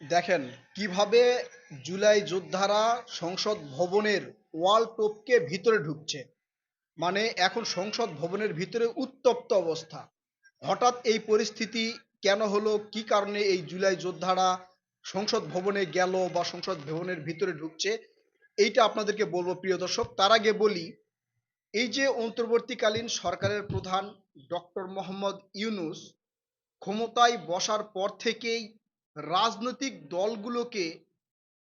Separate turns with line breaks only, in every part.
দেখেন, কীভাবে জুলাই যোদ্ধারা সংসদ ভবনের ওয়াল টপকে ভিতরে ঢুকছে। মানে এখন সংসদ ভবনের ভিতরে উত্তপ্ত অবস্থা। হঠাৎ এই পরিস্থিতি কেন হলো? কি কারণে এই জুলাই যোদ্ধারা সংসদ ভবনে গেল বা সংসদ ভবনের ভিতরে ঢুকছে? এইটা আপনাদেরকে বলব, প্রিয় দর্শক। তার আগে বলি, এই যে অন্তর্বর্তীকালীন সরকারের প্রধান ডক্টর মোহাম্মদ ইউনুস ক্ষমতায় বসার পর থেকেই রাজনৈতিক দলগুলোকে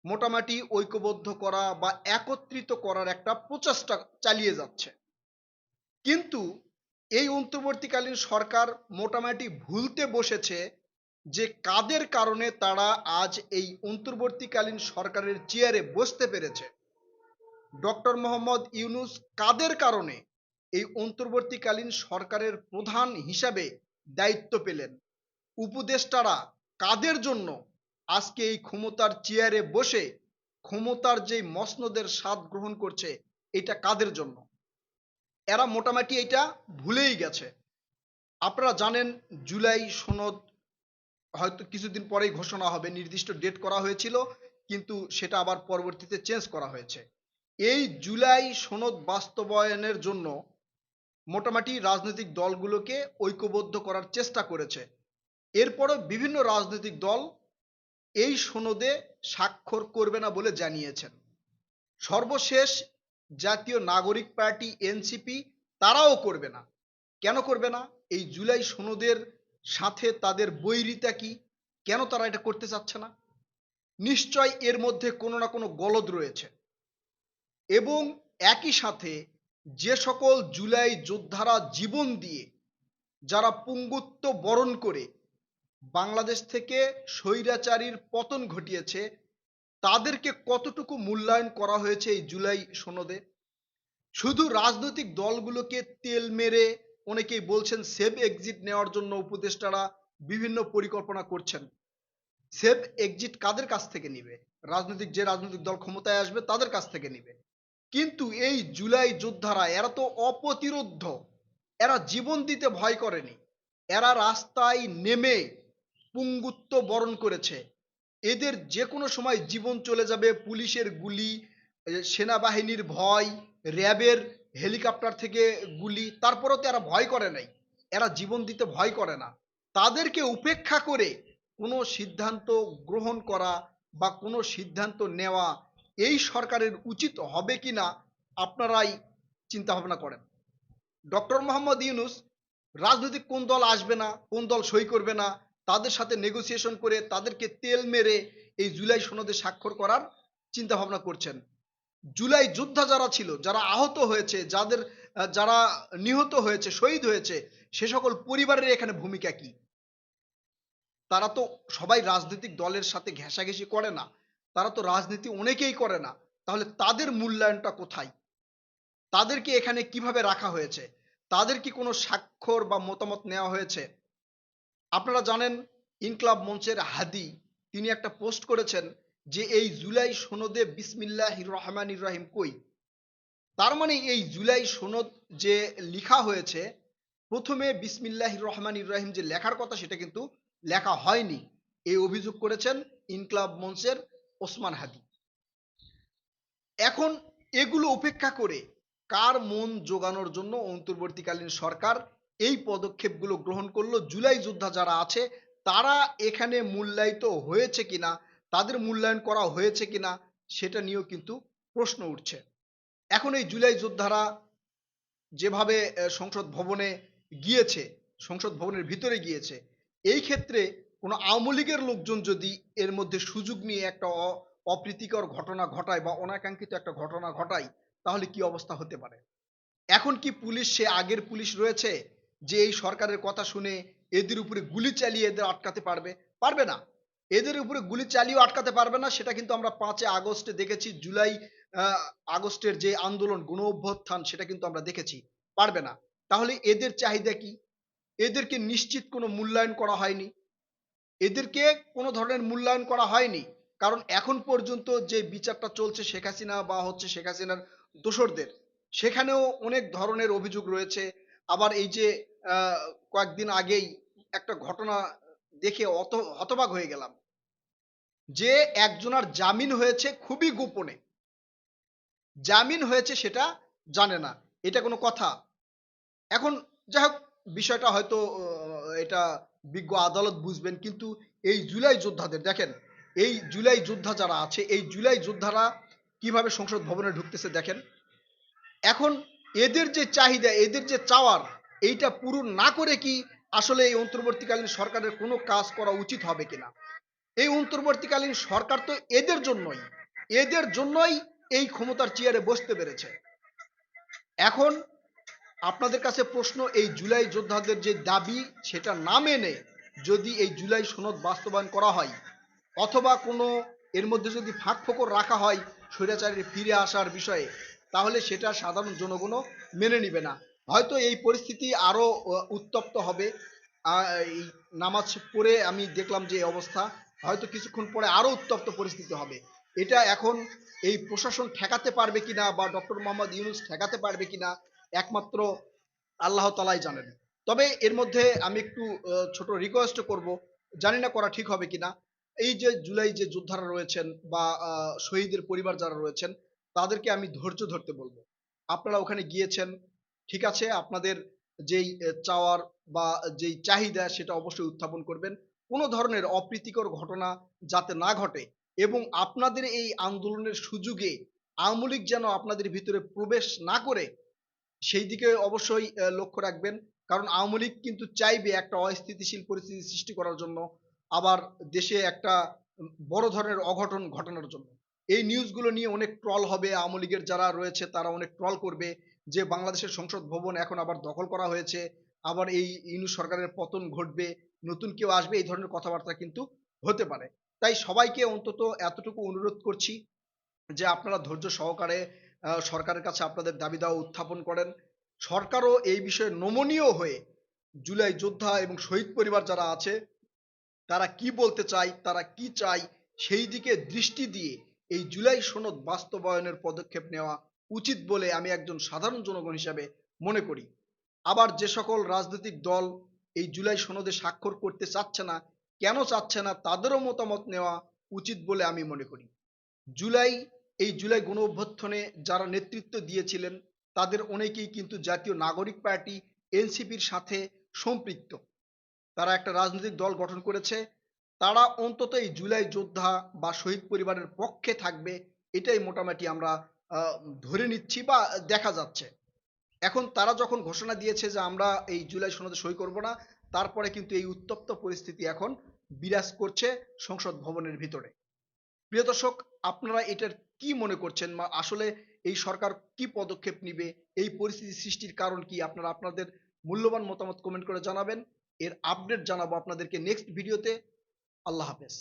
মোটামুটি ঐক্যবদ্ধ করা বা একত্রিত করার একটা প্রচেষ্টা চালিয়ে যাচ্ছে। কিন্তু এই অন্তর্বর্তীকালীন সরকার মোটামুটি ভুলতে বসেছে যে কাদের কারণে তারা আজ এই অন্তর্বর্তীকালীন সরকারের চেয়ারে বসতে পেরেছে। ডক্টর মোহাম্মদ ইউনুস কাদের কারণে এই অন্তর্বর্তীকালীন সরকারের প্রধান হিসাবে দায়িত্ব পেলেন? উপদেষ্টারা কাদের জন্য আজকে এই ক্ষমতার চেয়ারে বসে ক্ষমতার যে মসনদের স্বাদ গ্রহণ করছে, এটা কাদের জন্য? এরা মোটামুটি এটা ভুলেই গেছে। আপনারা জানেন, জুলাই সনদ হয়তো কিছুদিন পরেই ঘোষণা হবে, নির্দিষ্ট ডেট করা হয়েছিল, কিন্তু সেটা আবার পরবর্তীতে চেঞ্জ করা হয়েছে। এই জুলাই সনদ বাস্তবায়নের জন্য মোটামুটি রাজনৈতিক দলগুলোকে ঐক্যবদ্ধ করার চেষ্টা করেছে। এরপরও বিভিন্ন রাজনৈতিক দল এই সনদে স্বাক্ষর করবে না বলে জানিয়েছেন। সর্বশেষ জাতীয় নাগরিক পার্টি এনসিপি তারাও করবে না। কেন করবে না? এই জুলাই সনদের সাথে তাদের বৈরিতা কি? কেন তারা এটা করতে চাচ্ছে না? নিশ্চয় এর মধ্যে কোনো না কোনো গলদ রয়েছে। এবং একই সাথে যে সকল জুলাই যোদ্ধারা জীবন দিয়ে যারা পুঙ্গুত্ব বরণ করে বাংলাদেশ থেকে স্বৈরাচারীর পতন ঘটিয়েছে, তাদেরকে কতটুকু মূল্যায়ন করা হয়েছে এই জুলাই সনদে? শুধু রাজনৈতিক দলগুলোকে তেল মেরে অনেকেই বলছেন সেভ এক্সিট নেওয়ার জন্য উপদেষ্টারা বিভিন্ন পরিকল্পনা করছেন। সেভ এক্সিট কাদের কাছ থেকে নিবে? রাজনৈতিক যে রাজনৈতিক দল ক্ষমতায় আসবে তাদের কাছ থেকে নিবে। কিন্তু এই জুলাই যোদ্ধারা, এরা তো অপ্রতিরোধ্য এরা জীবন দিতে ভয় করেনি। এরা রাস্তায় নেমে পুঙ্গুত্ব বরণ করেছে। এদের যে কোনো সময় জীবন চলে যাবে পুলিশের গুলি সেনাবাহিনীর ভয়, র্যাবের হেলিকপ্টার থেকে গুলি, তারপরেও তো এরা ভয় করে নাই। এরা জীবন দিতে ভয় করে না। তাদেরকে উপেক্ষা করে কোনো সিদ্ধান্ত গ্রহণ করা বা কোনো সিদ্ধান্ত নেওয়া এই সরকারের উচিত হবে কিনা আপনারাই চিন্তা ভাবনা করেন। ডক্টর মোহাম্মদ ইউনুস, রাজনৈতিক কোন দল আসবে না, কোন দল সই করবে না তাদের সাথে নেগোসিয়েশন করে তাদেরকে তেল মেরে এই জুলাই সনদে স্বাক্ষর করার চিন্তা ভাবনা করছেন। জুলাই যোদ্ধা যারা ছিল, যারা আহত হয়েছে, যাদের, যারা নিহত হয়েছে, শহীদ হয়েছে, সে সকল পরিবারের এখানে ভূমিকা কি? তারা তো সবাই রাজনৈতিক দলের সাথে ঘেঁষাঘেঁষি করে না। তারা তো রাজনীতি অনেকেই করে না। তাহলে তাদের মূল্যায়নটা কোথায়? তাদেরকে এখানে কীভাবে রাখা হয়েছে? তাদের কি কোনো স্বাক্ষর বা মতামত নেওয়া হয়েছে? আপনারা জানেন ইনকলাব মঞ্চের হাদি, তিনি একটা পোস্ট করেছেন যে এই জুলাই সনদে বিসমিল্লাহ রহমান ইব্রাহিম কই? তার মানে এই জুলাই সনদ যে লেখা হয়েছে, প্রথমে বিসমিল্লাহ রহমান ইব্রাহিম যে লেখার কথা সেটা কিন্তু লেখা হয়নি। এই অভিযোগ করেছেন ইনকলাব মঞ্চের ওসমান হাদি। এখন এগুলো উপেক্ষা করে কার মন জোগানোর জন্য অন্তর্বর্তীকালীন সরকার এই পদক্ষেপগুলো গ্রহণ করল জুলাই যোদ্ধা যারা আছে, তারা এখানে মূল্যায়িত হয়েছে কিনা, তাদের মূল্যায়ন করা হয়েছে কিনা, সেটা নিয়েও কিন্তু প্রশ্ন উঠছে। এখন এই জুলাই যোদ্ধারা যেভাবে সংসদ ভবনে গিয়েছে, সংসদ ভবনের ভিতরে গিয়েছে, এই ক্ষেত্রে কোনো আওয়ামী লীগের লোকজন যদি এর মধ্যে সুযোগ নিয়ে একটা অপ্রীতিকর ঘটনা ঘটায় বা অনাকাঙ্ক্ষিত একটা ঘটনা ঘটায়, তাহলে কি অবস্থা হতে পারে? এখন কি পুলিশ, সে আগের পুলিশ রয়েছে? যে এই সরকারের কথা শুনে এদের উপরে গুলি চালিয়ে এদের আটকাতে পারবে? পারবে না। এদের উপরে গুলি চালিয়েও আটকাতে পারবে না, সেটা কিন্তু আমরা পাঁচে আগস্টে দেখেছি, জুলাই আগস্টের যে আন্দোলন, গণ অভ্যুত্থান, সেটা কিন্তু আমরা দেখেছি। পারবে না। তাহলে এদের চাহিদা কি? এদেরকে নিশ্চিত কোনো মূল্যায়ন করা হয়নি। এদেরকে কোনো ধরনের মূল্যায়ন করা হয়নি। কারণ এখন পর্যন্ত যে বিচারটা চলছে শেখ হাসিনা বা হচ্ছে শেখ হাসিনার দোসরদের সেখানেও অনেক ধরনের অভিযোগ রয়েছে। আবার এই যে কয়েকদিন আগেই একটা ঘটনা দেখে অত, হতবাক হয়ে গেলাম। যে একজনার জামিন হয়েছে খুবই গোপনে। জামিন হয়েছে সেটা জানে না। এটা কোনো কথা। এখন যাই হোক, বিষয়টা হয়তো এটা বিজ্ঞ আদালত বুঝবেন, কিন্তু এই জুলাই যোদ্ধাদের, দেখেন, এই জুলাই যোদ্ধা যারা আছে, এই জুলাই যোদ্ধারা কীভাবে সংসদ ভবনে ঢুকতেছে দেখেন। এখন এদের যে চাহিদা, এদের যে চাওয়ার, এইটা পূরণ না করে কি আসলে এই অন্তর্বর্তীকালীন সরকারের কোনো কাজ করা উচিত হবে কিনা? এই অন্তর্বর্তীকালীন সরকার তো এদের জন্যই এদের জন্যই এই ক্ষমতার চেয়ারে বসতে পেরেছে। এখন আপনাদের কাছে প্রশ্ন, এই জুলাই যোদ্ধাদের যে দাবি, সেটা না মেনে যদি এই জুলাই সনদ বাস্তবায়ন করা হয়, অথবা কোনো এর মধ্যে যদি ফাঁক ফোকর রাখা হয়, স্বৈরাচারের ফিরে আসার বিষয়ে তাহলে সেটা সাধারণ জনগণও মেনে নিবে না। হয়তো এই পরিস্থিতি আরও আহ, উত্তপ্ত হবে। এই নামাজ পড়ে আমি দেখলাম যে অবস্থা হয়তো কিছুক্ষণ পরে আরও উত্তপ্ত পরিস্থিতি হবে। এটা এখন এই প্রশাসন ঠেকাতে পারবে কিনা বা ডক্টর মোহাম্মদ ইউনুস ঠেকাতে পারবে কিনা একমাত্র আল্লাহ তালাই জানেন। তবে এর মধ্যে আমি একটু ছোট রিকোয়েস্ট করব জানি না করা ঠিক হবে কিনা। এই যে জুলাই যে যোদ্ধারা রয়েছেন বা শহীদের পরিবার যারা রয়েছেন তাদেরকে আমি ধৈর্য ধরতে বলব। আপনারা ওখানে গিয়েছেন, ঠিক আছে? আপনাদের যেই চাওয়ার বা যেই চাহিদা সেটা অবশ্যই উত্থাপন করবেন। কোনো ধরনের অপ্রীতিকর ঘটনা যাতে না ঘটে এবং আপনাদের এই আন্দোলনের সুযোগে আওয়ামী যেন আপনাদের ভিতরে প্রবেশ না করে, সেই দিকে অবশ্যই লক্ষ্য রাখবেন। কারণ আওয়ামী লীগ কিন্তু চাইবে একটা অস্থিতিশীল পরিস্থিতি সৃষ্টি করার জন্য, আবার দেশে একটা বড় ধরনের অঘটন ঘটানোর জন্য। এই নিউজগুলো নিয়ে অনেক ট্রল হবে। আওয়ামী লীগের যারা রয়েছে, তারা অনেক ট্রল করবে যে বাংলাদেশের সংসদ ভবন এখন আবার দখল করা হয়েছে। আবার এই ইনু সরকারের পতন ঘটবে, নতুন কেউ আসবে, এই ধরনের কথাবার্তা কিন্তু হতে পারে। তাই সবাইকে অন্তত এতটুকু অনুরোধ করছি যে আপনারা ধৈর্য সহকারে সরকারের কাছে আপনাদের দাবি দাওয়া উত্থাপন করেন। সরকারও এই বিষয়ে নমনীয় হয়ে জুলাই যোদ্ধা এবং শহীদ পরিবার যারা আছে, তারা কি বলতে চায়, তারা কি চায়, সেই দিকে দৃষ্টি দিয়ে এই জুলাই সনদ বাস্তবায়নের পদক্ষেপ নেওয়া উচিত বলে আমি একজন সাধারণ জনগণ হিসাবে মনে করি। আবার যে সকল রাজনৈতিক দল এই জুলাই সনদে স্বাক্ষর করতে চাচ্ছে না, কেন চাচ্ছে না তাদেরও মতামত নেওয়া উচিত বলে আমি মনে করি। জুলাই, এই জুলাই গণ অভ্যর্থনে যারা নেতৃত্ব দিয়েছিলেন, তাদের অনেকেই কিন্তু জাতীয় নাগরিক পার্টি, এনসিপির সাথে সম্পৃক্ত। তারা একটা রাজনৈতিক দল গঠন করেছে তারা অন্তত এই জুলাই যোদ্ধা বা শহীদ পরিবারের পক্ষে থাকবে, এটাই মোটামুটি আমরা ধরে নিচ্ছি বা দেখা যাচ্ছে। এখন তারা যখন ঘোষণা দিয়েছে যে আমরা এই জুলাই সনদে সই করব না, তারপরে কিন্তু এই উত্তপ্ত পরিস্থিতি এখন বিরাজ করছে সংসদ ভবনের ভিতরে। প্রিয় দর্শক, আপনারা এটার কি মনে করছেন বা আসলে এই সরকার কি পদক্ষেপ নিবে, এই পরিস্থিতি সৃষ্টির কারণ কি, আপনারা আপনাদের মূল্যবান মতামত কমেন্ট করে জানাবেন। এর আপডেট জানাব আপনাদেরকে নেক্সট ভিডিওতে আল্লাহ হাফেজ।